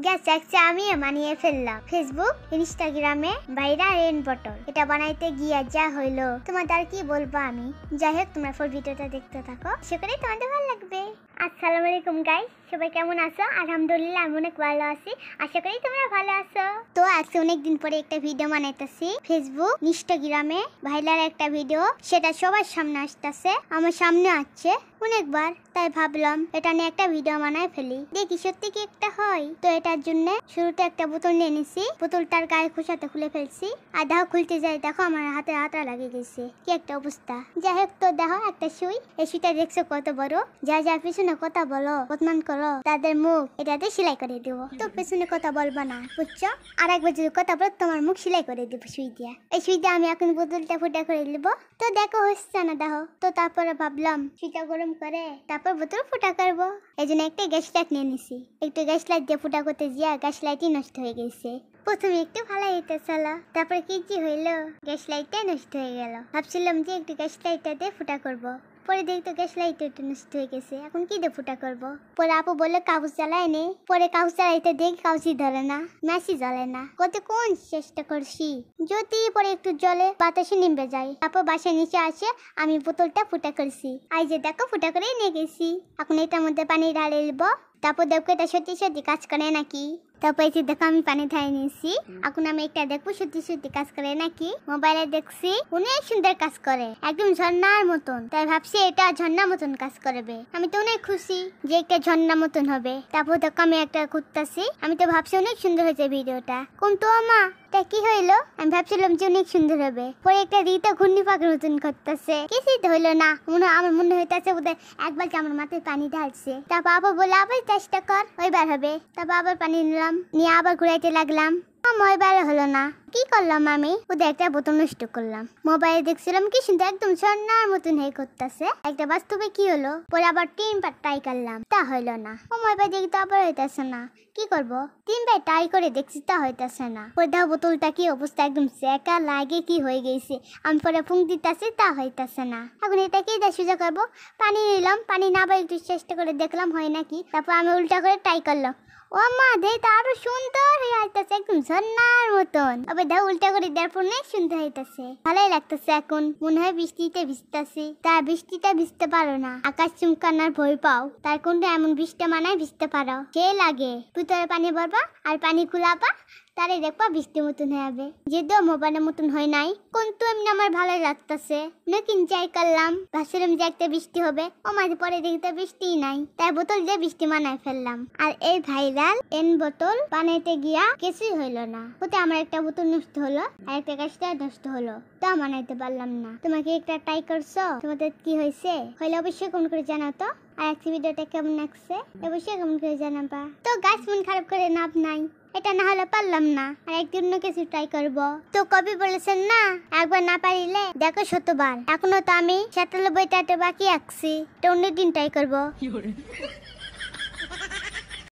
Gas একচে আমি মানিয়ে ফেললাম। ফেসবুক ইনস্টাগ্রামে বাইরা রেন বটল এটা বানাইতে গিয়া যা হইল। তোমাদের আর কি বলব আমি? যাই হোক, তোমরা ফুল ভিডিওটা দেখতে থাকো। সেখানে তোমাদের ভালো লাগবে। আসসালামু আলাইকুম গাইস সবাই কেমন আছো? আলহামদুলিল্লাহ, আমি অনেক ভালো আছি। আশা করি তোমরা ভালো আছো। তো আজকে অনেক দিন পরে একটা ভিডিও বানাইতেছি। ফেসবুক ইনস্টাগ্রামে ভাইলার একটা ভিডিও সেটা সবার সামনে আসতেছে, আমার সামনে আসছে অনেকবার। তাই ভাবলাম, এটা নিয়ে একটা ভিডিও বানায় ফেলি। দেখি সত্যি কি একটা হয়। তো এটার জন্য শুরুতে একটা বোতল নিয়ে নিছি। বোতলটার গায়ে খোসাতে খুলে ফেলছি। আর দেখো খুলতে যাই, দেখো আমার হাতে হাতা লাগিয়ে গেছে কি একটা অবস্থা। যাই হোক, তো দেখো একটা সুই। এই সুইটা দেখছ কত বড়? যা যা, পিছনে কথা বলো বদমান করো, তাদের মুখ এটাতে সেলাই করে দেবো। তো পেছনে কথা বলবা না আর একবার যদি কথা বলো, তোমার মুখ সেলাই করে দেবো সুই দিয়া। এই সুই দিয়ে আমি এখন বোতলটা ফুটা করে নেব তো দেখো, হচ্ছে না তো তারপরে ভাবলাম, সুইটা গরম করে তারপর বোতল ফুটা করব। এই জন্য একটা গ্যাস লাইট নিয়ে নিছি। একটু গ্যাস লাইট দিয়ে ফুটা করতে গিয়া গ্যাস লাইটই নষ্ট হয়ে গেছে। প্রথমে একটু ভালো হইতেছিল তারপরে কি কি হইল, গ্যাস লাইটটা নষ্ট হয়ে গেল। ভাবছিলাম যে একটু গ্যাস লাইটটা দিয়ে ফুটা করব। পরে দেখতো গ্যাস লাইট একটু নষ্ট হয়ে গেছে। এখন কি দিয়ে ফুটা করব? পরে আপু বলল, কাগজ জ্বালায় নে। পরে কাগজ জ্বালাইতে দেখি কাগজই ধরে না মেসি জ্বলে না। কত কোন চেষ্টা করছি? যদি পরে একটু জলে বাতাসে নিমবে যায়। তারপর বাসার নিচে আসে, আমি বোতলটা ফুটা করছি। আই যে দেখো, ফুটা করেই নিয়ে গেছি। এখন এটার মধ্যে পানি ঢালে নেব তারপর দেখব এটা সত্যি সত্যি কাজ করে নাকি? তারপর দেখো আমি পানি ধারে নিয়েছি। এখন আমি একটা দেখব, সত্যি সত্যি কাজ করে নাকি? মোবাইলে দেখছি, অনেক সুন্দর কাজ করে, একদম ঝর্ণার মতন। তাই ভাবছি এটা ঝর্ণার মতন কাজ করবে। আমি তো অনেক খুশি যে একটা ঝর্ণা মতন হবে। তারপর দেখো আমি একটা করতেছি আমি তো ভাবছি অনেক সুন্দর হয়েছে ভিডিওটা। কোন তো মা? তা কি হইল? আমি ভাবছিলাম যে অনেক সুন্দর হবে। পরে একটা দিতে ঘূর্ণি পাকের মতন করতেছে। কিছুই তো হইল না। মনে আমার মনে হইতেছে বোধহয় একবার আমার মাথায় পানি ঢালছে। তা বাবা বলে আবার চেষ্টা কর, ওইবার হবে। তারপর আবার পানি নিলাম। নিয়ে আবার ঘুরাইতে লাগলাম। মোবাইল হলো না। কি করলাম আমি? ওদের একটা বোতল নষ্ট করলাম। মোবাইলে দেখছিলাম কি সুন্দর একদম ঝর্ণার মতন হয়ে করতেছে। একটা বাস্তবে কি হলো? পরে আবার তিনবার ট্রাই করলাম। তা হইল না। ও মোবাইল দেখি তো আবার হইতেছে না। কি করব? তিনবার ট্রাই করে দেখছি তা হইতেছে না। পরে দেখো বোতলটা কি অবস্থা একদম সেকা লাগে কি হয়ে গেছে। আমি পরে ফুং দিতেছি তা হইতেছে না। এখন এটা কি দিয়ে করব? পানি নিলাম। পানি না আবার একটু চেষ্টা করে দেখলাম হয় নাকি। তারপর আমি উল্টা করে ট্রাই করলাম। ও মা দেখ আরও সুন্দর হয়ে আইতাছে একদম ঝর্ণার মতন। তবে দাও উল্টা করে দেওয়ার পর অনেক সুন্দর হইতাছে ভালোই লাগতেছে এখন, মনে হয় বৃষ্টিতে ভিজতেছে। তা বৃষ্টিটা ভিজতে পারো না। আকাশ চুমকানার ভয় পাও। তার কোনটা এমন বৃষ্টি মানায় ভিজতে পারো। সে লাগে? ভিতরে পানি ভরবা আর পানি খুলাবা তারে দেখবা বৃষ্টির মতন হয়ে যাবে। যদিও মোবাইলের মতন হয় নাই, কিন্তু এমনি আমার ভালো লাগতেছে। নতুন যাই করলাম, ভাবছিলাম যে একটা বৃষ্টি হবে, ও মাঝে পরে দেখি তো বৃষ্টি নাই। তাই বোতল দিয়ে বৃষ্টি মানায় ফেললাম। আর এই ভাইরাল এন বোতল বানাইতে গিয়া কিছুই হইল না। ওতে আমার একটা বোতল নষ্ট হলো, আর একটা গাছটা নষ্ট হলো। তা মানাইতে পারলাম না। তোমাকে একটা ট্রাই করছ? তোমাদের কি হয়েছে হইলে অবশ্যই কোন করে জানাও তো। আর আজকে ভিডিওটা কেমন লাগছে? অবশ্যই কেমন করে জানাবা। তো গাছ মন খারাপ করে নাপ নাই। এটা না হলে পারলাম না। আর একদিন অন্য কিছু ট্রাই করব। তো কবি বলেছেন না, একবার না পারিলে দেখো শতবার। এখনও তো আমি সাতানব্বইটা বাকি আঁকছি। তো অন্য দিন ট্রাই করব